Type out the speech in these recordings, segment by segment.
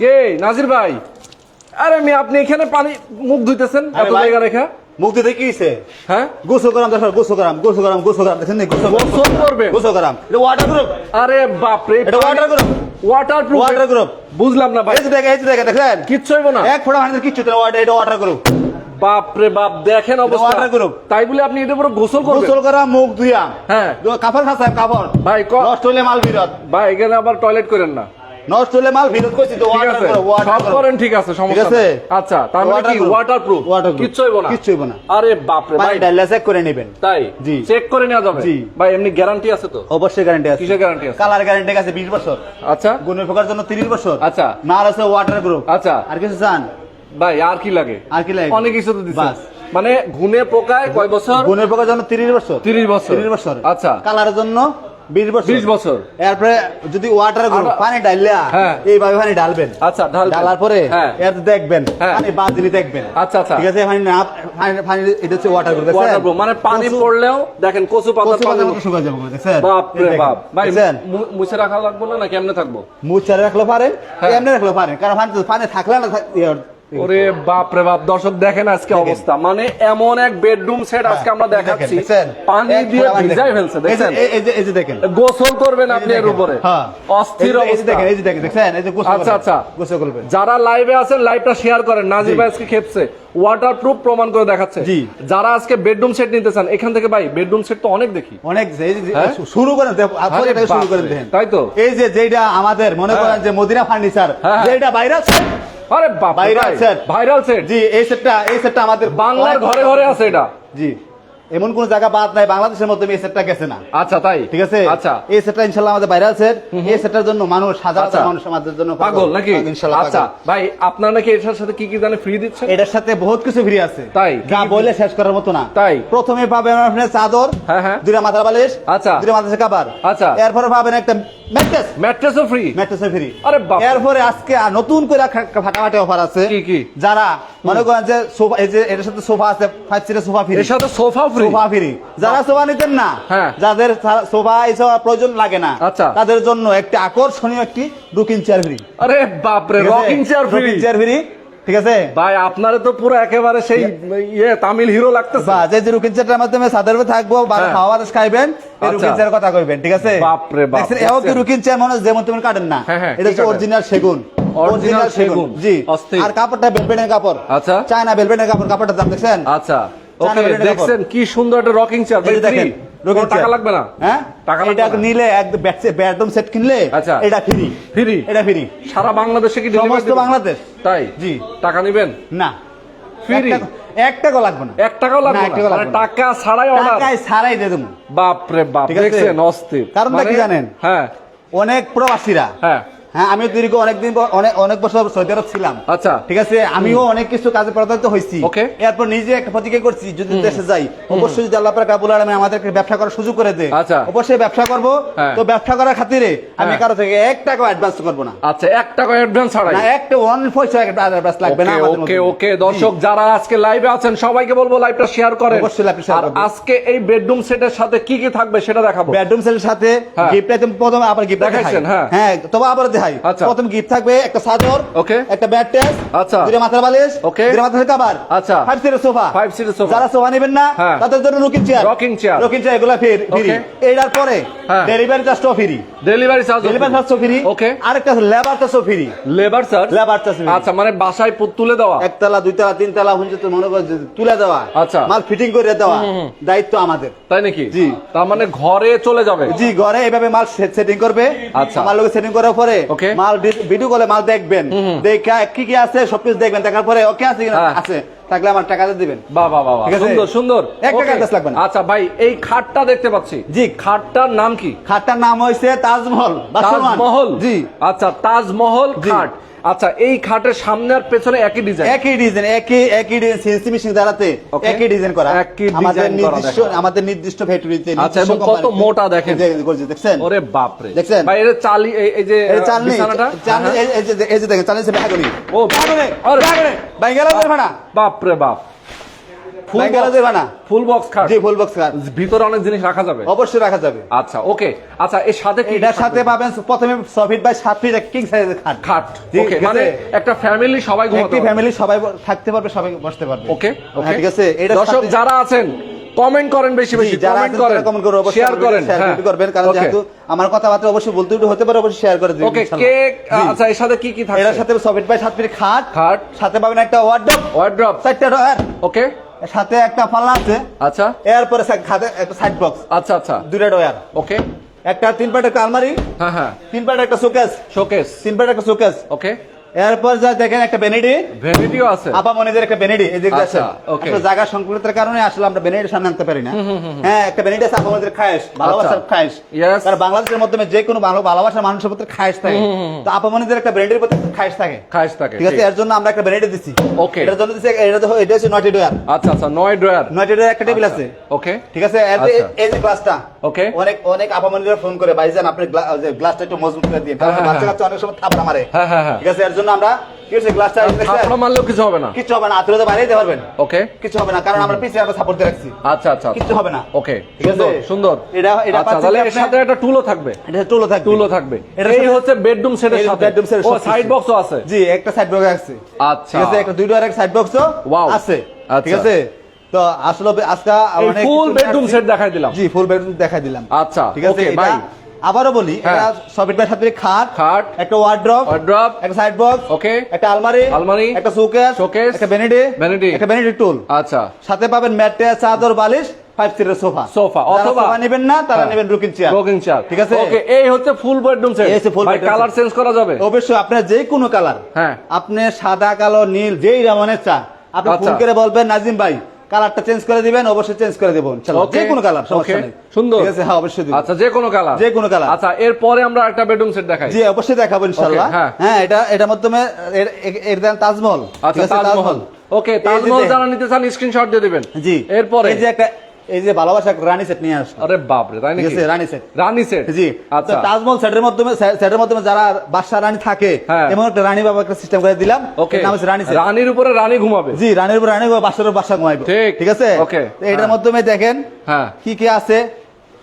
কে? নাজির ভাই। আরে আমি আপনি এখানে পানি মুখ ধুইতেছেন এত। জায়গা রেখা? মুক্তি থেকে কি হইছে? হ্যাঁ? গোসল করাম দরকার গোসল করাম গোসল করাম গোসল করাম দেখছেন নি গোসল গোসল করবেন? গোসল করাম। এটা ওয়াটার গ্রুপ আরে বাপ রে এটা water group। Waterproof Water group। বুঝলাম না ভাই। এই দেখেন এই দেখেন দেখেন। কিচ্ছু হইব না। এক ফোঁটা পানিতে কিচ্ছু না ওয়াটার এটা ওয়াটার গ্রুপ বাপ রে বাপ দেখেন অবস্থা। water group। তাই বলে আপনি এটা পুরো গোসল করবেন? গোসল করা মুখ ধুইয়া। হ্যাঁ। কাপড় খাসাম কাপড় ভাই, নষ্ট হলে মাল বিরত ভাই এখানে আবার টয়লেট করেন না। নষ্ট হলে মাল বিরত করছি তো ওয়াটার আছে। সব করেন ঠিক আছে সমস্যা আছে? আচ্ছা তার মানে কি Waterproof। Water proof Waterproof। কিচ্ছু হইব না। কিচ্ছু হইব না। আরে বাপ রে ভাই। ডাইলে চেক করে নেবেন। তাই? জি। চেক করে নেওয়া যাবে? জি। ভাই এমনি গ্যারান্টি আছে তো? অবশ্যই গ্যারান্টি আছে। কিসের গ্যারান্টি আছে? কালার গ্যারান্টি আছে 20 বছর। আচ্ছা। গুণের পোকার জন্য 30 বছর। আচ্ছা। মাল আছে ওয়াটার আচ্ছা। আর কিছু চান? ভাই আর কি লাগে? আর কি লাগে? অনেক কিছু তো মানে ঘুনে পোকায় কয় বছর? গুণের পোকার জন্য 30 বছর। 30 বছর। 30 বছর। আচ্ছা। কালারের জন্য 20 বছর। 20 বছর। এরপরে যদি ওয়াটার পানি ডাইলা হ্যাঁ। এইভাবে পানি ডালবেন আচ্ছা ঢাল পরে হ্যাঁ। এর দেখবেন হ্যাঁ। পানি বাদ দেখবেন। আচ্ছা, আচ্ছা। ঠিক আছে? পানি না পানি- পানি এটা হচ্ছে ওয়াটার গ্রুপ ওয়াটারপ্রুফ মানে পানি পড়লেও দেখেন কচু পাতা কচু পাতার যাবে দেখছেন? বাপ রে বাপ। ভাই মুছে রাখা লাগবে না কেমনে থাকব? মুচারে রাখলে পারেন। এমনি রাখলে পারেন কারণ পানি পানি থাকলে না ইয়ে- ওরে বাপ রে বাপ দর্শক দেখেন আজকে অবস্থা। মানে এমন এক বেডরুম সেট আজকে আমরা দেখাচ্ছি? পানি দিয়ে ভিজাই ফেলছে দেখেন এই- যে- দেখেন। গোসল করবেন আপনি এর উপরে। হ্যাঁ। অস্থির অবস্থা। দেখেন এই যে দেখেন দেখছেন এই যে গোসল আচ্ছা, আচ্ছা। গোসল করবেন। যারা লাইভে আছেন লাইভটা শেয়ার করেন। নাজির ভাই আজকে খেপছে। ওয়াটার প্রুফ প্রমাণ করে দেখাচ্ছে জি। যারা আজকে বেডরুম সেট নিতে চান এখান থেকে ভাই বেডরুম সেট তো অনেক দেখি অনেক হ্যাঁ? শুরু করেন এটাকে শুরু করেন দেখেন তাই তো? এই যে যেটা আমাদের মনে হ্যাঁ। করেন যে মদিনা ফার্নিচার। যেটা ভাইরাস আরে ভাইরাল সেট। ভাইরাল সেট জি এই সেটটা এই সেটটা আমাদের বাংলার ঘরে ঘরে আছে এটা জি এমন কোন জায়গা বাদ নাই বাংলাদেশের মধ্যে এই সেটটা গেছে না। আচ্ছা তাই? ঠিক আছে? আচ্ছা। এই সেটটা ইনশাল্লাহ আমাদের ভাইরাল সেট এই সেটটার জন্য মানুষ হাজার আচ্ছা। হাজার মানুষ আমাদের জন্য পাগল নাকি? ইনশাল্লাহ আচ্ছা ভাই আপনার নাকি এটার সাথে কি কি জানে ফ্রি দিচ্ছেন? এটার সাথে বহুত কিছু ফ্রি আছে। তাই? যা বলে শেষ করার মতো না। তাই? প্রথমে পাবেন আপনি চাদর হ্যাঁ, হ্যাঁ। দুইটা মাথার বালিশ আচ্ছা। দুইটা মাথার কাবার আচ্ছা। এরপরে পাবেন একটা ম্যাট্রেস ম্যাট্রেসও ফ্রি ম্যাট্রেসে ফ্রি আরে বাপ। এরপরে আজকে নতুন করে ফাটাফাটি অফার আছে। কি, কি? যারা মনে করেন যে সোফা এই যে এটার সাথে সোফা আছে ফাইভ সিটের সোফা ফ্রি এর সাথে সোফা ফ্রি সোফা ফ্রি। যারা সোফা নিতেন না হ্যাঁ। যাদের সোফা এইসব প্রয়োজন লাগে না আচ্ছা। তাদের জন্য একটি আকর্ষণীয় একটি রুকিং চেয়ার ফ্রি। আরে বাপ রে rocking chair free chair free ঠিক আছে? ভাই আপনারে তো পুরো একেবারে সেই ইয়ে তামিল হিরো লাগতেছে। যে চেয়ারটার মাধ্যমে সাদের উপরে থাকব হ্যাঁ। খাওয়া খাইবেন এই আচ্ছা। চেয়ার কথা কইবেন ঠিক আছে? বাপরে বাপ, দেখছেন, এও কি চেয়ার মনে যেমন তেমন কাটেন না। হ্যাঁ, এটা হচ্ছে অরিজিনাল সেগুন। Original সেগুন। জি। আর কাপড়টা বেলবেনের কাপড়। আচ্ছা। চায়না বেলবেনের কাপড় কাপড়টা দাম দেখছেন? আচ্ছা। ওকে দেখছেন কি সুন্দর একটা রকিং চেয়ার এই দেখেন টাকা লাগবে না? হ্যাঁ? টাকা এটা নিলে একদম বেডরুম সেট কিনলে আচ্ছা। এটা ফ্রি ফ্রি এটা ফ্রি সারা বাংলাদেশে কি সমস্ত বাংলাদেশ। তাই? জি। টাকা নেবেন? না। Free? এক টাকাও লাগবে না। এক টাকাও লাগবে না, মানে। টাকা ছাড়াই অর্ডার ছাড়াই দিয়ে দেবো। বাপ রে? দেখছেন অস্থির। কারণটা কি মানে- জানেন? হ্যাঁ। অনেক প্রবাসীরা হ্যাঁ। হ্যাঁ আমি দীর্ঘ অনেকদিন অনেক অনেক বছর সৌদি আরব ছিলাম। আচ্ছা। ঠিক আছে? আমিও অনেক কিছু কাজে প্রতারিত হয়েছি। এরপর নিজে একটা প্রতিজ্ঞা করছি যদি দেশে যাই অবশ্যই যদি আল্লাহ পাক আলামিন আমাদেরকে ব্যবসা করার সুযোগ করে দেয়। আচ্ছা। অবশ্যই ব্যবসা করব। হ্যাঁ। তো ব্যবসা করার খাতিরে আমি হ্যাঁ। কারও থেকে এক টাকা অ্যাডভান্স করব না। আচ্ছা এক টাকা অ্যাডভান্স ছাড়াই। না একটা ওয়ান পয়সা অ্যাডভান্স লাগবে না ওকে আমাদের ওকে ওকে। দর্শক যারা আজকে লাইভে আছেন সবাইকে বলব লাইভটা শেয়ার করেন। অবশ্যই আর করবেন। আজকে এই বেডরুম সেটের সাথে কি কি থাকবে সেটা দেখাবো। বেডরুম সেটের সাথে হ্যাঁ। গিফট আইটেম প্রথমে আবার গিফট দেখাইছেন, হ্যাঁ। হ্যাঁ তবে আবার দেখাই। প্রথম গিফট থাকবে একটা চাদর Okay. একটা ব্যাট আচ্ছা। দুটো মাথার বালিশ Okay. দুটো মাথার কভার আচ্ছা। ফাইভ সিটের সোফা Five seater sofa। যারা সোফা নেবেন না। তাদের জন্য rocking chair Rocking chair। Rocking chair এগুলো ফ্রি ফ্রি এইটার পরে। ডেলিভারি চার্জটাও ফ্রি ডেলিভারি চার্জ ডেলিভারি চার্জও ফ্রি ওকে আরেকটা লেবার চার্জও free labour charge labour charge আচ্ছা মানে বাসায় তুলে দেওয়া একতলা দুইতলা তিনতলা হুঁজে তো মনে করে তুলে দেওয়া আচ্ছা। মাল ফিটিং করে দেওয়া দায়িত্ব আমাদের তাই নাকি জি। তার মানে ঘরে চলে যাবে জি ঘরে এভাবে মাল সেটিং করবে আচ্ছা। আমার লোক সেটিং করার পরে Okay. মাল ভিডিও কলে মাল দেখবেন দেখা কি কি আছে সবকিছু দেখবেন দেখার পরে ওকে আছে কিনা হ্যাঁ। আছে থাকলে আমার টাকা দিয়ে দিবেন বাহ বাহ বাহ? সুন্দর সুন্দর এক টাকা Okay. লাগবে না। আচ্ছা ভাই এই খাটটা দেখতে পাচ্ছি জি। খাটটার নাম কি খাটটার নাম হয়েছে তাজমহল। তাজমহল জি আচ্ছা তাজমহল। খাট আচ্ছা এই খাটের সামনে আর পেছনে একই ডিজাইন একই ডিজাইন একই একই ডিজাইন সিএনসি মেশিন দ্বারাতে একই ডিজাইন করা। একই আমাদের নির্দিষ্ট আমাদের নির্দিষ্ট ফ্যাক্টরিতে আচ্ছা, এবং কত মোটা দেখেন। দেখছেন? ওরে বাপ রে দেখছেন? ভাই এর চালি এই- যে চালনি চালনি হ্যাঁ, এই- এই যে- এই যে দেখেন চালনি সে ভাগনি ও ব্যাগুনি আরে। ব্যাগুনি ভাই গেল ভাড়া। বাপ রে বাপ। ফুল দেবে না? ফুল বক্স খাট জি ফুল বক্স কার ভিতরে অনেক জিনিস রাখা যাবে? অবশ্যই রাখা যাবে। আচ্ছা ওকে আচ্ছা এর সাথে কি এটার সাথে পাবেন প্রথমে ছ ফিট বাই সাত ফিট কিং সাইজের খাট খাট ওকে মানে একটা ফ্যামিলি সবাই ঘুমাতে একটি ফ্যামিলি সবাই থাকতে পারবে সবাই বসতে পারবে। ওকে হ্যাঁ, ঠিক আছে? এটা দর্শক যারা আছেন কমেন্ট করেন বেশি বেশি। কমেন্ট করেন। অবশ্যই শেয়ার করেন শেয়ার হ্যাঁ। করবেন কারণ যেহেতু আমার কথাবার্তা অবশ্যই বলতে হতে পারে অবশ্যই শেয়ার করে দিবেন ওকে কেক আচ্ছা এর সাথে কি কি এটার থাকছে সাথে বাই সাত ফিট খাট খাট সাথে পাবেন একটা ওয়ার্ডরোব ওয়ার্ড্রপ চারটা ডয়ার ওকে সাথে একটা পাল্লা আছে। আচ্ছা। এরপরে খাতে একটা সাইড বক্স আচ্ছা আচ্ছা। দুটা ডয়ার। ওকে। একটা তিন পাট একটা আলমারি হ্যাঁ হ্যাঁ। তিন পাট একটা শোকেস শোকেস তিন পাট একটা শোকেস ওকে। এরপর যা দেখেন একটা বেনেডি ভ্যানিটিও আছে। আপা মনিদের একটা বেনেডি এই যে আচ্ছা, দেখছেন okay. একটা জায়গা সংকুলতার কারণে আসলে আমরা বেনেডির সামনে আনতে পারি না। হ্যাঁ একটা বেনেডি আছে আপা মনিদের খায়েশ ভালোবাসার আচ্ছা। খায়েশ। Yes. কারণ বাংলাদেশের মাধ্যমে যে কোনো ভালো ভালোবাসার মানুষের প্রতি খায়েশ থাকে। তো আপা মনিদের একটা বেনেডির প্রতি খায়েশ থাকে। খাইস থাকে ঠিক আছে? এর জন্য আমরা একটা বেনেডি দিচ্ছি ওকে এটার জন্য দিচ্ছি এটা তো- এটা হচ্ছে নয়টি ডয়ার আচ্ছা আচ্ছা নয় ড্রয়ার। নয়টি ডয়ার একটা টেবিল আছে। ওকে ঠিক আছে? আচ্ছা। এই যে গ্লাসটা Okay. অনেক অনেক আপামনিরা ফোন করে ভাইজান আপনি গ্লাসটা একটু মজবুত করে দিয়ে কারণ হ্যাঁ, হ্যাঁ, বাচ্চা কাচ্চা অনেক সময় থাপড়া মারে। হ্যাঁ, হ্যাঁ, হ্যাঁ। ঠিক আছে এর জন্য আমরা কি হচ্ছে গ্লাসটা থাপড়া মারলেও কিছু হবে না। কিচ্ছু হবে না আতুরে তো বাইরে দিতে পারবেন। ওকে কিছু হবে না কারণ আমরা পিছিয়ে আমরা সাপোর্ট দিয়ে রাখছি। আচ্ছা আচ্ছা কিচ্ছু হবে না। ওকে ঠিক আছে? সুন্দর সুন্দর। এটা- এটা আচ্ছা তাহলে এর সাথে একটা টুলও থাকবে। এটা টুলও থাকবে। টুলও থাকবে। এই হচ্ছে বেডরুম সেটের সাথে। এর ও সাইড বক্সও আছে। জি একটা সাইড বক্স আছে। আচ্ছা। ঠিক আছে একটা দুই ডোয়ার একটা সাইড বক্সও. আছে। আচ্ছা। ঠিক আছে? তো আসলে আজকে অনেক ফুল বেডরুম সেট দেখাই দিলাম। জি ফুল বেডরুম দেখাই দিলাম। আচ্ছা ঠিক আছে ভাই আবারও বলি হ্যাঁ। এটা সবিট সাথে খাট খাট একটা ওয়ার্ড্রপ ওয়ার্ড্রপ একটা সাইড বক্স ওকে একটা আলমারি আলমারি, একটা শোকেস showcase, একটা ভ্যানিটি vanity। একটা ভ্যানিটি টুল আচ্ছা। সাথে পাবেন চাদর বালিশ ফাইভ সিটের সোফা সোফা অথবা নেবেন না তারা হ্যাঁ। নেবেন রুকিং চেয়ার রকিং চেয়ার ঠিক আছে? ওকে এই হচ্ছে ফুল বেডরুম সেট এই ভাই bedroom কালার চেঞ্জ করা যাবে? অবশ্যই আপনার যে কোনো কালার হ্যাঁ। আপনি সাদা কালো নীল যেই রামনের চা। আপনি আচ্ছা। ফোন করে বলবেন নাজিম ভাই কালারটা চেঞ্জ করে দিবেন অবশ্যই চেঞ্জ করে দেবো। যে কোনো কালার সমস্যা নেই। সুন্দর। ঠিক আছে হ্যাঁ অবশ্যই দিব। আচ্ছা যে কোনো কালার। যে কোনো কালার। আচ্ছা এরপরে আমরা একটা বেডরুম সেট দেখাই। জি অবশ্যই দেখাবো ইনশাআল্লাহ। হ্যাঁ। হ্যাঁ এটা এটার মাধ্যমে এর- দেন তাজমহল। আচ্ছা তাজমহল। ওকে তাজমহল। যারা নিতে চান স্ক্রিনশট দিয়ে দিবেন। জি। এরপরে? এই যে একটা এই যে ভালোবাসা রানী সেট নিয়ে আসলো। আরে বাপ রে তাই নাকি? রানী সেট। রানী সেট? জি। আচ্ছা। তাজমহল সেটের মাধ্যমে সেটের মাধ্যমে যারা বাদশা রানী থাকে হ্যাঁ। এমন একটা রানী বাবা একটা সিস্টেম করে দিলাম। ওকে নাম হচ্ছে রানী সেট। রানীর উপরে রানী ঘুমাবে। জি রানীর উপরে রানী বাসার বাসা ঘুমাইবে। ঠিক। আছে? ওকে এটার হ্যাঁ। মাধ্যমে দেখেন হ্যাঁ। কি কি আছে।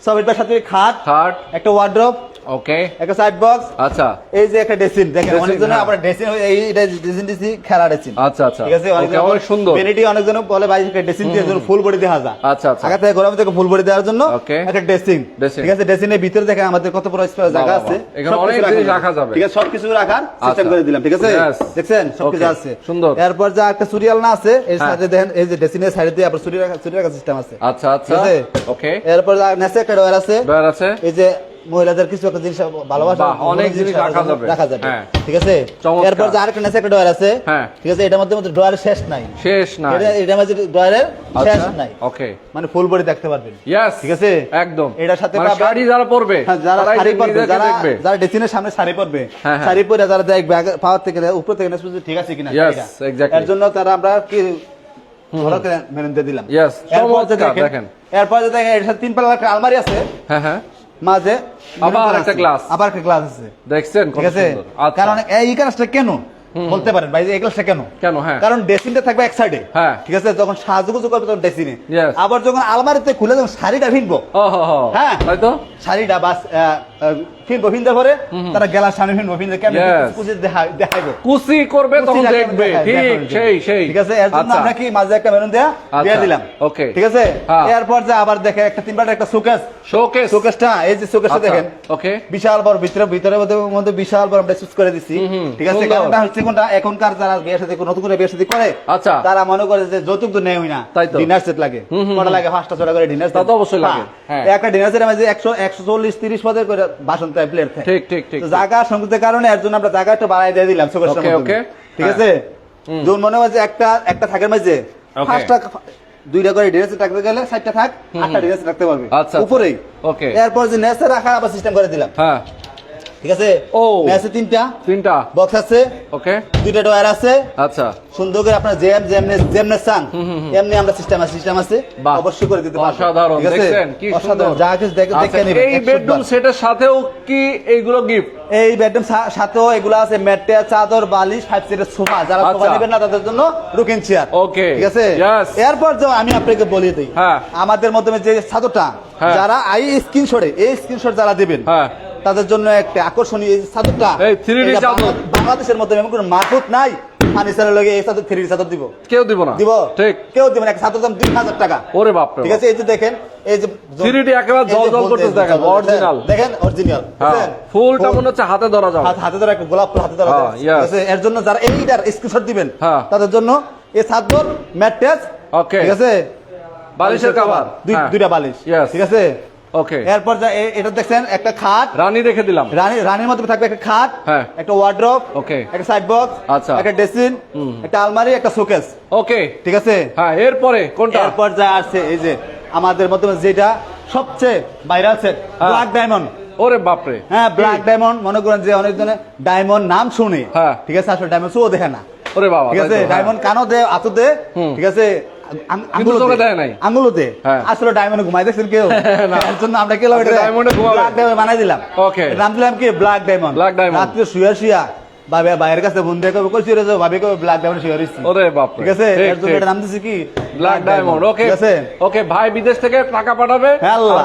সব এটার সাথে খাট খাট। একটা ওয়ার্ড্রপ ওকে একটা সাইড বক্স আচ্ছা। এই যে একটা ড্রেসিং দেখেন অনেকজনে। আমরা ড্রেসিং এই এটা ড্রেসিং দিছি খেলা ড্রেসিং আচ্ছা আচ্ছা। ঠিক আছে? অনেক সুন্দর। বেনিটি অনেকজন বলে ভাই ড্রেসিং দিয়ে জন্য ফুল বডি দেখা যায় আচ্ছা, আচ্ছা। আগে থেকে গরম থেকে ফুল বডি দেওয়ার জন্য একটা Dressing। ঠিক আছে? ড্রেসিং এর ভিতরে দেখেন আমাদের কত বড় স্পেস জায়গা আছে। এখানে অনেক জিনিস রাখা যাবে। ঠিক আছে? সবকিছু রাখার সিস্টেম আচ্ছা। করে দিলাম ঠিক আছে? দেখছেন? সবকিছু. আছে। সুন্দর। এরপর যা একটা সুরিয়াল না আছে এর হ্যাঁ। সাথে দেখেন এই যে ড্রেসিং এর সাইডে দিয়ে আবার সুরি রাখা সুরি রাখার সিস্টেম আছে। আচ্ছা আচ্ছা। ওকে এরপর নেসে একটা ডয়ার আছে। ডয়ার আছে। এই যে মহিলাদের কিছু একটা জিনিস ভালোবাসা অনেক জিনিস রাখা যাবে। রাখা যাবে হ্যাঁ। ঠিক আছে এরপর যে আরেকটা নেসে একটা ডয়ার আছে হ্যাঁ। ঠিক আছে এটার মধ্যে মধ্যে ডয়ার শেষ নাই শেষ না এটা- এটার মধ্যে ডয়ারের শেষ আচ্ছা নাই ওকে মানে ফুল বডি দেখতে পারবেন ইয়েস ঠিক আছে? একদম এটার সাথে মানে শাড়ি যারা পরবে হ্যাঁ, যারা শাড়ি পরবে যারা দেখবে যারা ডেসিনের সামনে শাড়ি পরবে। শাড়ি পরে যারা দেখবে পাওয়ার থেকে উপর থেকে না, ঠিক আছে কিনা শাড়িটা। exactly. এর জন্য তারা আমরা কি করে মেনে দিয়ে দিলাম Yes, এরপর দেখেন। এরপর যে দেখেন এর সাথে তিন পাল্লা একটা আলমারি আছে হ্যাঁ হ্যাঁ মাঝে আবার। একটা গ্লাস আবার একটা গ্লাস আছে। দেখছেন ঠিক আছে? আচ্ছা। কারণ এই গ্লাসটা কেন? বলতে পারেন ভাই এই গ্লাসটা কেন? কেন? হ্যাঁ। কারণ ডেসিনটা থাকবে এক সাইডে হ্যাঁ। ঠিক আছে? যখন সাজুগুজু করবে তখন ডেসিনে আবার যখন আলমারিতে খুলে যখন শাড়িটা ভিনবো। হ্যাঁ। তাই তো? শাড়িটা বাস ফিনবো ফিনতে পরে তারা গেলার সামনে ফিনবো ফিনতে কেমন কুচি দেখাইবো? কুচি করবে তখন দেখবে। ঠিক সেই সেই। ঠিক আছে এর জন্য আমরা কি মাঝে একটা মেরুন দেয়া দিয়ে দিলাম। Okay. ঠিক আছে? হ্যাঁ। এরপর যে আবার দেখে একটা তিন পাটা একটা শোকেস শোকেস শোকেসটা এই যে শোকেসটা দেখেন। Okay. বিশাল বড় ভিতরে ভিতরে মধ্যে বিশাল বড় আমরা চুজ করে দিছি। ঠিক আছে? কারণটা হচ্ছে কোনটা? এখনকার যারা বিয়ের সাথে নতুন করে বিয়ের সাথে করে আচ্ছা। তারা মনে করে যে যৌতুক তো নেই না। ডিনার সেট লাগে। কটা লাগে? পাঁচটা ছটা করে ডিনার তো অবশ্যই লাগে, হ্যাঁ। একটা ডিনার সেটের মধ্যে একশো একশো চল্লিশ তিরিশ পদের করে বাসন তাই প্লেট থাকে। ঠিক ঠিক ঠিক জায়গা সংকটের কারণে এর জন্য আমরা জায়গা একটু বাড়াই দিয়ে দিলাম শোকেসটার Okay, মধ্যে। ঠিক হ্যাঁ। আছে? যখন মনে হয় যে একটা একটা থাকের মাঝে. পাঁচটা দুইটা করে রাখতে গেলে চারটা থাক আটটা রাখতে পারবে। আচ্ছা, আচ্ছা। উপরেই. এরপর যে নেসে রাখার আবার সিস্টেম করে দিলাম। হ্যাঁ। ঠিক আছে? ও। আছে তিনটা? তিনটা। বক্স আছে। ওকে দুইটা ডয়ার আছে। আচ্ছা। সুন্দর করে আপনার জেম যেমনে চান এমনি আমরা সিস্টেম আছে সিস্টেম আছে। অবশ্যই করে দিতে পারব অসাধারণ। কি অসাধারণ। যা কিছু দেখে আচ্ছা, দেখে নেবেন এই বেডরুম সেটের সাথেও কি এইগুলো গিফট এই বেডরুম সাথেও এগুলো আছে ম্যাটে চাদর বালিশ ফাইভ সিটের সোফা যারা সোফা আচ্ছা। নেবেন না তাদের জন্য রুকিন চেয়ার Okay. ঠিক আছে? এরপর যে আমি আপনাকে বলে দিই হ্যাঁ। আমাদের মাধ্যমে যে চাদরটা হ্যাঁ। যারা এই স্ক্রিনশটে এই স্ক্রিনশট যারা দিবেন হ্যাঁ। তাদের জন্য একটা আকর্ষণীয় এই চাদরটা। এই 3D এটা চাদর। বাংলা- বাংলাদেশের মধ্যে এমন কোনো মারফুট নাই। ফার্নিচারের লগে এই চাদর থ্রি চাদর দিব। কেউ দিব না। দিব? ঠিক। কেউ দিবেন এক চাদর দাম দুই হাজার টাকা। ওরে বাপরে ঠিক আছে এই যে দেখেন এই যে 3D একেবারে জল জল করতেছে দেখেন, জল- দেখেন অরিজিনাল ফুলটা মনে হচ্ছে হাতে ধরা যাবে। হাতে ধরা গোলাপ ফুল হাতে ধরা হ্যাঁ? এর জন্য যারা এইটার স্ক্রিনশট দিবেন হ্যাঁ। তাদের জন্য এই চাদর ম্যাট্রেস Okay. ঠিক আছে? বালিশের কভার হ্যাঁ। দুইটা বালিশ। ঠিক আছে? ওকে এরপর এটা দেখছেন একটা খাট। রানী রেখে দিলাম। রানী রানীর মধ্যে থাকবে একটা খাট হ্যাঁ। একটা ওয়ার্ড্রপ. একটা সাইড বক্স আচ্ছা। একটা ড্রেসিং একটা আলমারি একটা শোকেস ওকে ঠিক আছে? হ্যাঁ এরপরে কোনটা? এরপর যা আছে এই যে আমাদের মধ্যে যেটা সবচেয়ে ভাইরাল সেট হ্যাঁ। ব্ল্যাক ডায়মন্ড ওরে বাপরে। হ্যাঁ ব্ল্যাক ডায়মন্ড মনে করেন যে অনেক জনে ডায়মন্ড নাম শুনে। হ্যাঁ। ঠিক আছে আসলে ডায়মন্ড শুও দেখে না। ওরে বাবা ঠিক আছে তো, হ্যাঁ। ডায়মন্ড কানও দে আতো দে। ঠিক আছে দে। হ্যাঁ। আসলে ডায়মন্ড ঘুমাই দেখছেন কেউ? এর জন্য আমরা কি আপনি diamond এ ঘুমাবেন। ব্ল্যাক ডায়মন্ড বানাই দিলাম। Okay. নাম দিলাম কি? Black diamond Black diamond। রাত্রে শুয়া শুয়া বাবে বাইরের কাছে কবে কইছি রে ভাবে কবে ব্ল্যাক ডায়মন্ড শুয়া রইছি। ওরে বাপরে। ঠিক আছে? ঠিক, এর জন্য ঠিক। নাম দিছি কি? ব্ল্যাক ডায়মন্ড ওকে ঠিক আছে? ওকে ভাই বিদেশ থেকে টাকা পাঠাবে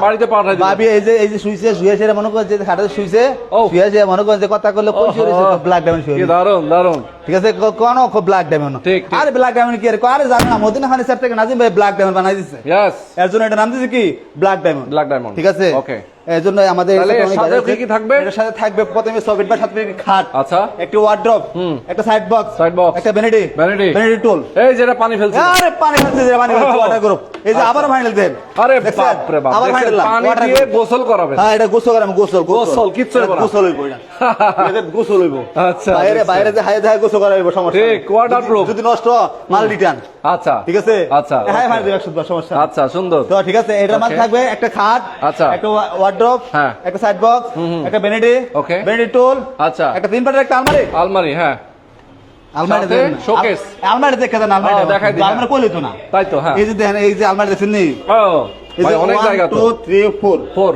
বাড়িতে পাঠাই দিবে। ভাবি এই যে এই যে শুইছে শুয়ে শুয়ে মনে করে যে খাটে শুইছে। শুয়ে শুয়ে মনে করে যে কথা করলে কই শুয়ে ওহো। ব্ল্যাক ডায়মন্ড শুয়ে কি। দারুণ দারুণ ঠিক আছে? ক- ব্ল্যাক ডায়মন্ড ঠিক, ঠিক। ব্ল্যাক ডায়মন্ড কি আরে? আরে জানো না মদিনা খানের স্যার থেকে নাজিম ভাই ব্ল্যাক ডায়মন্ড বানাই দিছে। ইয়েস এর জন্য এটা নাম দিছে কি? ব্ল্যাক ডায়মন্ড ব্ল্যাক ডায়মন্ড ঠিক আছে? ওকে এর জন্য আমাদের তাহলে এর এর সাথে কি কি থাকবে? এর সাথে থাকবে প্রথমে সকেট বা সাথে খাট। আচ্ছা। একটা ওয়ার্ড্রপ একটা সাইড বক্স Side box। একটা ভ্যানিটি Vanity। ভ্যানিটি টুল এই যেটা পানি ফেলছি আরে পানি ফেলছে যে পানি ফেলছে ওয়াটার গ্রুপ এই যে আবার ফাইনাল দেন। আরে বাপ রে বাপ। আবার ফাইনাল পানি দিয়ে গোসল করাবে হ্যাঁ এটা গোসল করাম গোসল গোসল, কিচ্ছু হইবো না। গোসল হইব এটা। এটা গোসল হইব। আচ্ছা, বাইরে বাইরে যে হাই দেখায় গোসল করা হইব সমস্যা ঠিক, নেই। waterproof। যদি- যদি নষ্ট মাল রিটার্ন আচ্ছা। ঠিক আছে? আচ্ছা হ্যাঁ okay। হ্যাঁ দেবে সমস্যা আচ্ছা সুন্দর। তো ঠিক আছে এটার মাঝে থাকবে একটা খাট আচ্ছা। একটা ওয়ার্ড্রপ হ্যাঁ। একটা সাইড বক্স একটা ভ্যানিটি Okay. ভ্যানিটি টুল আচ্ছা। একটা তিন পাটের একটা আলমারি। আলমারি হ্যাঁ। দেখে দেন আলমারি দেখাই দিন, আলমারি। কইলে তো না। তাই তো হ্যাঁ। এই যে দেখেন এই যে আলমারি দেখছেন নি? ও ভাই অনেক জায়গা তো। two, three, four। ফোর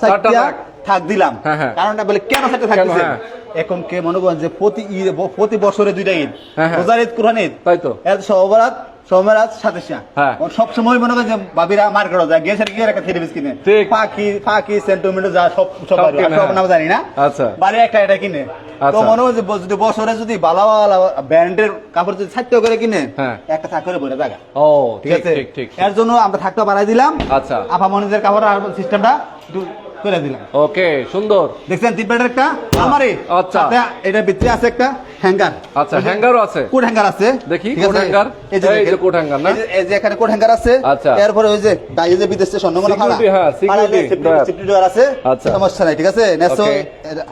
চারটা চারটা থাক। দিলাম হ্যাঁ, হ্যাঁ। কারণটা বলে কেন চারটা থাকতেছে হ্যাঁ। এখন কে মনে করেন যে প্রতি ঈদ প্রতি বছরে দুইটা ঈদ। রোজার ঈদ কুরআন ঈদ তাই তো এর সবরাত সবরাত সাতাশা হ্যাঁ। মনে করেন যে বাবিরা মার্কেটে যায় গেছে গিয়ে একটা থ্রি পিস কিনে ঠিক। ফাঁকি ফাঁকি যা সব সব সব বাড়ি, কিনে, আর সব। নাম জানি না আচ্ছা। বাড়ি একটা এটা কিনে তো আচ্ছা। মনে হয় যদি বছরে যদি ভালো ভালো ব্র্যান্ডের কাপড় যদি সাহিত্য করে কিনে। একটা থাক করে বলে জায়গা ও ঠিক আছে এর জন্য আমরা থাকতে বাড়াই দিলাম আচ্ছা। আপা মনিদের কাপড় আর সিস্টেমটা করে দিলাম ওকে সুন্দর দেখছেন তিন একটা আমারে আচ্ছা। এটার ভিতরে আছে একটা হ্যাঙ্গার আচ্ছা হ্যাঙ্গারও আছে কোট হ্যাঙ্গার আছে দেখি, ঠিক coat আছে? এই যে এই যে coat hanger না? এই যে- এখানে কোট হ্যাঙ্গার আছে আচ্ছা। এরপরে ওই যে গাড়ি যে বিদেশে স্বর্ণমনা ফাড়া হ্যাঁ, door। সেফটি ডোর আছে আচ্ছা। সমস্যা নাই ঠিক আছে নেসো.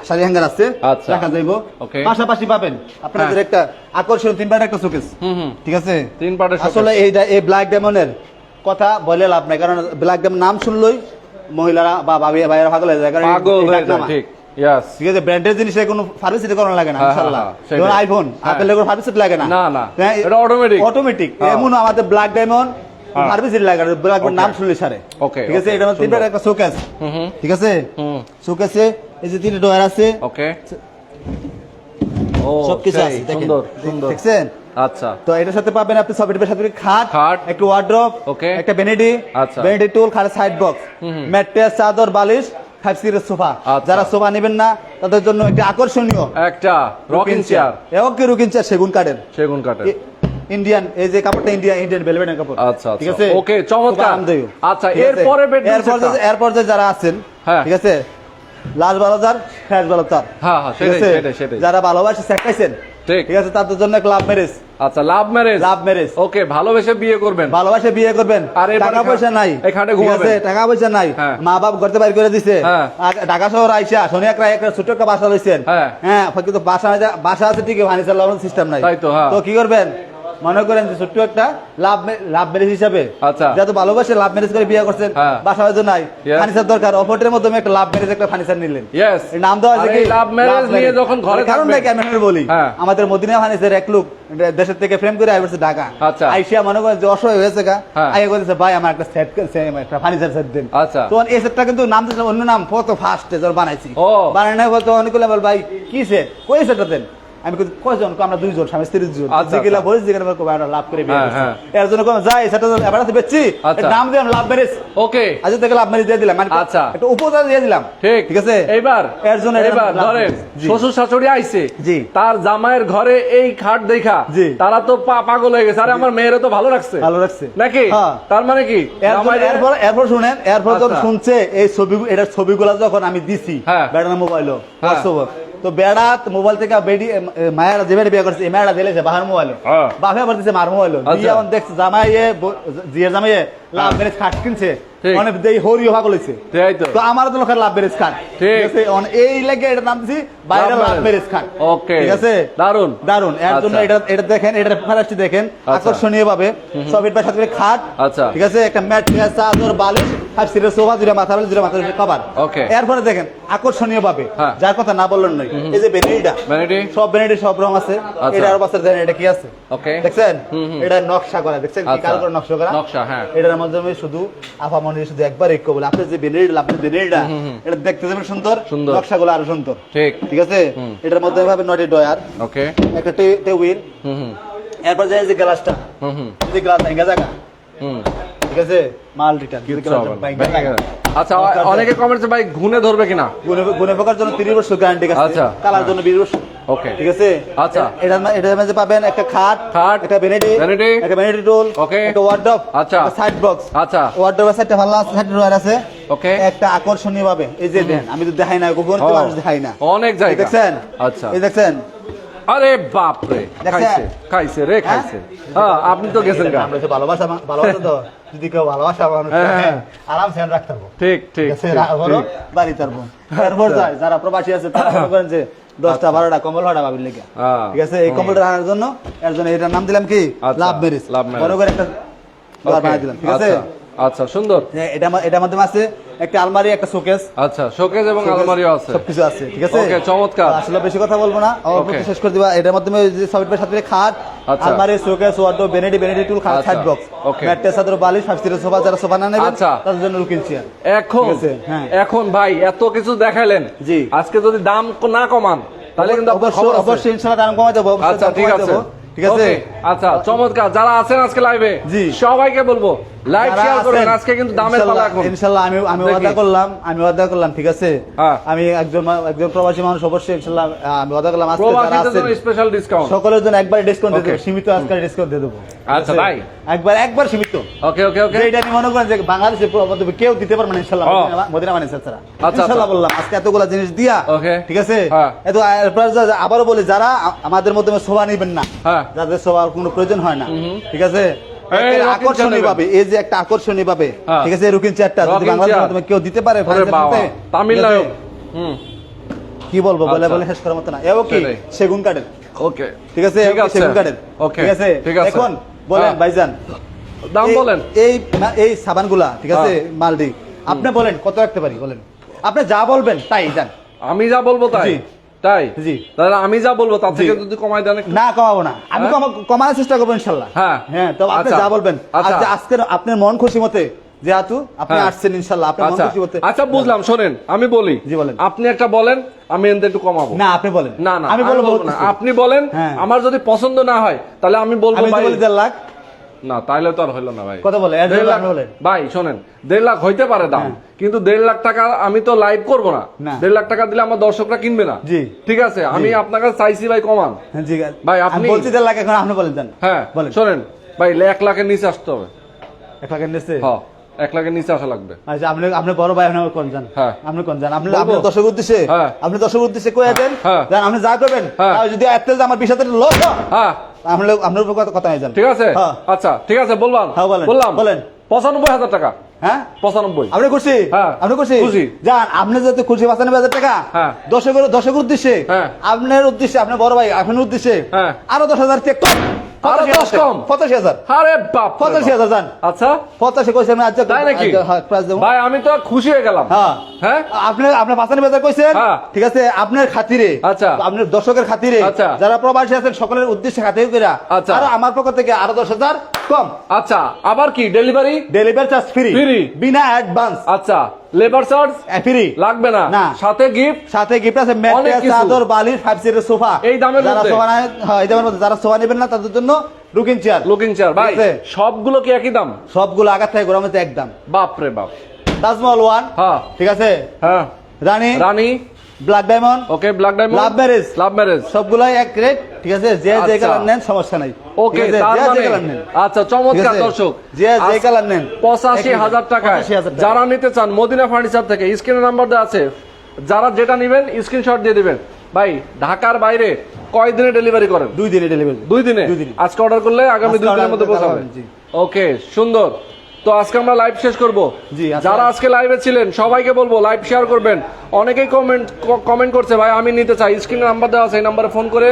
শাড়ি হ্যাঙ্গার আছে আচ্ছা। রাখা যাইবো Okay. পাশাপাশি পাবেন আপনাদের হ্যাঁ। একটা আকর্ষণ তিন প্যাটের একটা শোকেস হুম হুম ঠিক আছে তিন পাটের আসলে এইটা এই ব্ল্যাক ডায়মন্ডের কথা বলে লাভ নাই কারণ ব্ল্যাক ডায়মন্ড নাম শুনলই মহিলারা বা ভাবি ভাইয়েরা পাগল হয়ে যায় কারণ পাগল হয়ে যায় ঠিক ঠিক আছে ব্র্যান্ডের জিনিসের কোনো সার্ভিস করানো লাগে না ইনশাআল্লাহ যেমন আইফোন। আপেলের কোনো সার্ভিস লাগে না। না, না। এটা automatic। অটোমেটিক। এমন আমাদের ব্ল্যাক ডায়মন্ড হ্যাঁ। লাগে ব্ল্যাক নাম শুনলে সারে ঠিক আছে এটা সুন্দর। তিনটা একটা শোকেস ঠিক আছে? শোকেসে এই যে তিনটা ডয়ার আছে। ওকে ও সবকিছু আছে সুন্দর সুন্দর। দেখছেন? আচ্ছা তো এটার সাথে পাবেন আপনি সফটওয়্যার সাথে খাট খাট। একটা ওয়ার্ড্রপ Okay. একটা বেনেডি আচ্ছা। বেনেডি টুল সাইড বক্স। ম্যাট্রেস চাদর বালিশ ফাইভ সিটের সোফা আচ্ছা। যারা সোফা নেবেন না তাদের জন্য একটা আকর্ষণীয় একটা রকিং চেয়ার এবং কি রুকিন চেয়ার সেগুন কাঠের সেগুন কাঠের ইন্ডিয়ান এই যে কাপড়টা ইন্ডিয়ান ইন্ডিয়ান ভেলভেটের কাপড় আচ্ছা, ঠিক আচ্ছা। আছে Okay, চমৎকার। আচ্ছা, এরপরে এরপর যে- যারা আছেন হ্যাঁ। ঠিক আছে লাল বালাজার হ্যাঁ, হ্যাঁ? সেটাই, সেটাই। যারা ভালোবাসে শেখাইছেন ঠিক। আছে তাদের জন্য লাভ ম্যারেজ আচ্ছা লাভ ম্যারেজ লাভ ম্যারেজ ওকে ভালোবেসে বিয়ে করবেন? ভালোবাসে বিয়ে করবেন। আর টাকা পয়সা নাই। এখানে আছে টাকা পয়সা নাই। মা বাপ ঘরতে বাইর করে দিছে। হ্যাঁ। ঢাকা শহর আইসা শনি একটা একটা ছোট একটা বাসা লইছেন। হ্যাঁ। হ্যাঁ কিন্তু বাসা আছে- বাসা আছে ঠিকই ফার্নিচার লাগানোর সিস্টেম নাই। তাই তো, হ্যাঁ। তো কি করবেন? মনে করেন যে ছোট্ট একটা লাভ লাভ ম্যারেজ হিসাবে আচ্ছা। যেহেতু ভালোবাসে লাভ ম্যারেজ করে বিয়ে করছেন হ্যাঁ। বাসা হয়তো নাই ফার্নিচার দরকার অপরটির মাধ্যমে একটা লাভ ম্যারেজ একটা ফার্নিচার নিলেন নাম দেওয়া আছে কি লাভ ম্যারেজ নিয়ে যখন ঘরে কারণটা থাকবেন কি আমি আপনাকে বলি হ্যাঁ। আমাদের মদিনা ফার্নিচার এক লোক দেশের থেকে ফ্রেম করে আইবছে ঢাকা আচ্ছা। আইসিয়া মনে করেন যে অসহায় হয়েছে গা হ্যাঁ। আইয়া ভাই আমার একটা সেট একটা ফার্নিচার সেট দেন আচ্ছা। তখন এই সেটটা কিন্তু নাম দিয়েছে অন্য নাম কত ফার্স্ট যখন বানাইছি ও। বানানো বলতো অনেক বল ভাই কি সেট কই সেটটা দেন আমি কিন্তু কয়জন কো আমরা দুইজন স্বামী স্ত্রী দুজন আচ্ছা, যেগুলা আচ্ছা। বলিস যেগুলা আমরা লাভ করে হ্যাঁ। হ্যাঁ। এর জন্য কোন যাই সেটা এবার আছে বেচছি আচ্ছা। এর নাম দিলাম লাভ ম্যারেজ ওকে আজ থেকে লাভ ম্যারেজ দিয়ে দিলাম মানে আচ্ছা। একটা উপহার দিয়ে দিলাম ঠিক ঠিক আছে এইবার এর জন্য এটা এবার ধরেন শ্বশুর শাশুড়ি আইছে জি। তার জামাইয়ের ঘরে এই খাট দেখা জি। তারা তো পা- পাগল হয়ে গেছে আরে আমার মেয়েরে তো ভালো লাগছে ভালো রাখছে নাকি হ্যাঁ। তার মানে কি এরপর এরপর এরপর শুনেন এরপর যখন আচ্ছা। শুনছে এই ছবি এটার ছবিগুলো যখন আমি দিছি হ্যাঁ। বেড়ার মোবাইলও হ্যাঁ। হোয়াটসঅ্যাপ তো বেড়া মোবাইল থেকে বেডি মায়েরা যে বিয়ে করছে মেয়েরা দিলেছে বাহার মোবাইল হ্যাঁ। বাপে আবার দিছে মার মোবাইল আচ্ছা। দেখছে জামাইয়ে জিয়ে জিয়ার জামাইয়ে লাভ মেরে খাট কিনছে। অনেক দেই হরিও ভাগ লইছে। তো। তো আমার তো লোকের লাভ মেরেজ খাট ঠিক। আছে এই লাগে এটার নাম দিছি বাইরে লাভ লাভ মেরেজ খাট ওকে ঠিক আছে? দারুণ দারুণ এর জন্য। এটা এটা দেখেন এটা ফারাস্টি দেখেন আকর্ষণীয় ভাবে। সব এর সাথে খাট। আচ্ছা। ঠিক আছে একটা ম্যাট চাদর বালিশ আর সিরের সোফা দুটা মাথা বালিশ দুটা মাথা কভার। Okay. এরপরে দেখেন আকর্ষণীয় ভাবে। হ্যাঁ। যার কথা না বললেন নয় এই যে ভ্যানিটি সব বেনিটি সব রং আছে। আচ্ছা। এটা আর এটা কি আছে? ওকে। দেখছেন। এটা নকশা করা। দেখছেন কি আচ্ছা। নকশা করা? নকশা, হ্যাঁ। এটার মাধ্যমে শুধু আপামনি শুধু একবার এক বলে আপনি যে আপনি এটা দেখতে যাবেন সুন্দর সুন্দর। নকশাগুলো আরও সুন্দর। ঠিক। ঠিক আছে? এটার মধ্যে ভাবে নয়টি ডয়ার ওকে। একটা টেবিল হুম এরপর যায় যে গ্লাসটা হুম যে গ্লাস ভেঙে হুম। ঠিক আছে? মাল রিটার্ন। আচ্ছা অনেকে কমেন্টস ভাই ঘুনে ধরবে কিনা? গুনে পোকার জন্য 30 বছর গ্যারান্টি আছে আচ্ছা। কালার জন্য 20 বছর। ওকে ঠিক আছে? আচ্ছা। এটা এটার মধ্যে পাবেন একটা খাট খাট, একটা ভ্যানিটি vanity, একটা ভ্যানিটি Okay. একটা ওয়ার্ডরোব আচ্ছা। সাইড বক্স আচ্ছা। সাইডটা ভালো আছে সাইড ড্রয়ার আছে। ওকে একটা আকর্ষণীয় ভাবে। এই যে দেন আমি তো দেখাই না তো মানুষ দেখাই না। অনেক জায়গা। দেখছেন? আচ্ছা। এই দেখছেন? আরে বাপ রে খাইছে খাইছে রে হ্যাঁ? খাইছে। হ্যাঁ আপনি তো গেছেন গা। আমরা তো ভালোবাসা ভালোবাসা তো যদি কেউ ভালোবাসা মানুষ হ্যাঁ, হ্যাঁ। রাখতে পারব। ঠিক ঠিক। বাড়ি তারবো এরপর যায় যারা প্রবাসী আছে তারা করেন যে দশটা বারোটা কম্বল ভাড়া পাবেন লেগে। হ্যাঁ। ঠিক আছে? এই কম্বলটা আনার জন্য এর জন্য এটার নাম দিলাম কি? আচ্ছা, লাভ ম্যারেজ। লাভ। মনে করে একটা বানাই দিলাম। ঠিক আছে? আচ্ছা, আচ্ছা সুন্দর এটা এটার মাধ্যমে আছে একটা আলমারি একটা শোকেস। আচ্ছা শোকেজ এবং আলমারিও আছে। সবকিছু আছে ঠিক আছে? ওকে চমৎকার। আসলে বেশি কথা বলব না অল্প শেষ করে দিবা। এটার মাধ্যমে যে সবিট সাথে খাট আচ্ছা। আলমারি শোকেস ওয়ার্ডরোব বেনেডি বেনেডি টুল খাট আচ্ছা। Side box. ম্যাট্রেস সাদর বালিশ ফাইভ সিটের সোফা যারা সোফা না নেবেন আচ্ছা। তাদের জন্য চেয়ার এখন হ্যাঁ। এখন ভাই এত কিছু দেখাইলেন। জি। আজকে যদি দাম না কমান তাহলে কিন্তু অবশ্যই অবশ্যই ইনশাআল্লাহ দাম কমাই দেবো আচ্ছা ঠিক আছে। ঠিক আছে? আচ্ছা চমৎকার। যারা আছেন আজকে লাইভে। সবাইকে বলব লাইভ শেয়ার করবেন আজকে কিন্তু দামের পালা এখন। ইনশাল্লাহ আমি আমি ওয়াদা করলাম আমি ওয়াদা করলাম ঠিক আছে? হ্যাঁ। আমি একজন একজন প্রবাসী মানুষ অবশ্যই ইনশাল্লাহ আমি ওয়াদা করলাম আজকে যারা আছেন স্পেশাল ডিসকাউন্ট সকলের জন্য একবার ডিসকাউন্ট দিয়ে Okay. সীমিত আজকাল ডিসকাউন্ট দিয়ে দেবো আচ্ছা, ঠিক একবার একবার সীমিত। ওকে ওকে ওকে এটা আমি মনে করেন যে বাংলাদেশে প্রবাসী কেউ দিতে পারবে না ইনশাল্লাহ হ্যাঁ। মদিনা- মদিনা মানে ছাড়া আচ্ছা, ইনশাল্লাহ বললাম আজকে এতগুলা জিনিস দিয়া. ঠিক আছে? হ্যাঁ। এত আবারও বলি যারা আমাদের মধ্যে শোভা নিবেন না হ্যাঁ। যাদের শোভার কোনো প্রয়োজন হয় না ঠিক আছে? আকর্ষণীয় ভাবে এই যে একটা আকর্ষণীয় ভাবে। ঠিক আছে এই রুকিন চেয়ারটা যদি রকিন বাংলাদেশের চেয়ার। মাধ্যমে কেউ দিতে পারে ওরে ফার্নিচার বাবা। করতে, তামিলনাড়ু ঠিক আছে? হুম। কি বলব? বলে। বলে শেষ করার মতো না। এও কি? সেগুন কাঠের। ওকে। ঠিক আছে? ঠিক এও কি আছে। সেগুন কাঠের। Okay, ঠিক আছে? এখন বলেন হ্যাঁ। ভাইজান। দাম বলেন। এই এই সাবানগুলা ঠিক আছে। মালডি। আপনি বলেন কত রাখতে পারি? বলেন। আপনি যা বলবেন তাই যান। আমি যা বলব তাই। তাই জি। তাহলে আমি যা বলব তার থেকে যদি কমাই দেন না কমাবো না আমি হ্যাঁ? কমানোর চেষ্টা করব ইনশাল্লাহ হ্যাঁ। হ্যাঁ তো আপনি আচ্ছা। যা বলবেন আচ্ছা। আজ আজকে আপনার মন খুশি মতে যেহেতু আপনি হ্যাঁ। আসছেন ইনশাল্লাহ আপনার মন আচ্ছা খুশি মতে আচ্ছা বুঝলাম শোনেন আমি বলি জি, বলেন। আপনি একটা বলেন আমি এনতে একটু কমাবো না আপনি বলেন না না আমি বলব না আপনি বলেন হ্যাঁ। আমার যদি পছন্দ না হয় তাহলে আমি বলব ভাই লাখ না তাইলে তো আর হইল না ভাই কত বলে? দেড় লাখ ভাই শোনেন দেড় লাখ হইতে পারে দাম হ্যাঁ। কিন্তু দেড় লাখ টাকা আমি তো লাইভ করব না। দেড় লাখ টাকা দিলে আমার দর্শকরা কিনবে না জি। ঠিক আছে আমি আপনার কাছে চাইছি ভাই কমান হ্যাঁ ভাই, আপনি- বলছি দেড় লাখ এখন আপনি বলেন হ্যাঁ বলেন শোনেন ভাই এক লাখের নিচে আসতে হবে এক লাখের নিচে হ্যাঁ এক লাখের নিচে আসা লাগবে আচ্ছা আপনি আপনি বড় ভাই আপনি কোন যান হ্যাঁ। আপনি কোন যান আপনি আপনি দর্শক উদ্দেশ্যে হ্যাঁ। আপনি দর্শক উদ্দেশ্যে কয়ে দেন হ্যাঁ। আপনি যা করবেন। যদি এত আমার বিশ হাজার লস হ্যাঁ আপনি আপনার উপর কথা- কথা হয়ে ঠিক আছে। আচ্ছা ঠিক আছে বললাম হ্যাঁ, বলেন। বললাম বলেন। পঁচানব্বই হাজার টাকা হ্যাঁ পঁচানব্বই আপনি খুশি হ্যাঁ। আপনি খুশি খুশি। যান আপনি যাতে খুশি পাঁচানব্বই হাজার টাকা উদ্দেশ্যে। আপনার উদ্দেশ্যে আপনার বড় ভাই আপনার উদ্দেশ্যে। আরও দশ হাজার চেক আরও দশ কম। পঁচাশি হাজার। আরে বাপ পঁচাশি হাজার যান আচ্ছা। পঁচাশি কইছে আমি তাই নাকি? ভাই আমি তো খুশি হয়ে গেলাম। হ্যাঁ। হ্যাঁ? আপনি আপনার পাঁচানি বাজার কইছেন। হ্যাঁ। ঠিক আছে আপনার খাতিরে। আচ্ছা। আপনার দর্শকের খাতিরে। আচ্ছা। যারা প্রবাসী আছেন সকলের উদ্দেশ্যে খাতির আচ্ছা। আর আমার পক্ষ থেকে আরও দশ হাজার কম। আচ্ছা আবার কি? Delivery delivery charge free Free। বিনা অ্যাডভান্স আচ্ছা। Labour charge free. লাগবে না। না। সাথে গিফট সাথে গিফট আছে ম্যাট্রেস চাদর বালির ফাইভ সিটের সোফা। এই দামের যারা মধ্যে? সোফা না- হ্যাঁ এই দামের মধ্যে। যারা সোফা নেবেন না তাদের জন্য লুকিং চেয়ার লুকিং চেয়ার ভাই। সবগুলো কি একই দাম? সবগুলো আগার থেকে গোড়ার মধ্যে একদম। বাপ রে বাপ। তাজমহল ওয়ান হ্যাঁ। ঠিক আছে? হ্যাঁ। রানী? রানী? Black diamond okay black diamond love marriage love marriage সবগুলাই এক রেট ঠিক আছে? যে যে আচ্ছা। কালার নেন সমস্যা নাই। ওকে মানে নেন। আচ্ছা চমৎকার দর্শক। যে যে কালার নেন। পঁচাশি হাজার টাকায়। 85,000 টাকা। যারা নিতে চান মদিনা ফার্নিচার থেকে স্ক্রিনের নাম্বার দেওয়া আছে। যারা যেটা নেবেন স্ক্রিনশট দিয়ে দিবেন। ভাই ঢাকার বাইরে কয় দিনে ডেলিভারি করেন? দুই দিনে ডেলিভারি দুই দিনে। আজকে অর্ডার করলে আগামী দুই দিনের মধ্যে পৌঁছাবে। ওকে সুন্দর। তো আজকে আমরা লাইভ শেষ করব। জি, যারা আজকে লাইভে ছিলেন সবাইকে বলব লাইভ শেয়ার করবেন। অনেকেই কমেন্ট কমেন্ট করছে ভাই আমি নিতে চাই। স্ক্রিনে নাম্বার দেওয়া আছে এই নাম্বারে ফোন করে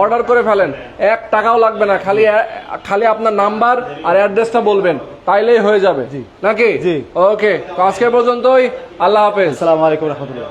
অর্ডার করে ফেলেন। এক টাকাও লাগবে না খালি খালি আপনার নাম্বার আর অ্যাড্রেসটা বলবেন। তাইলেই হয়ে যাবে। নাকি? জি। ওকে তো আজকে পর্যন্তই। আল্লাহ হাফেজ। আসসালামু আলাইকুম রহমতুল্লাহ।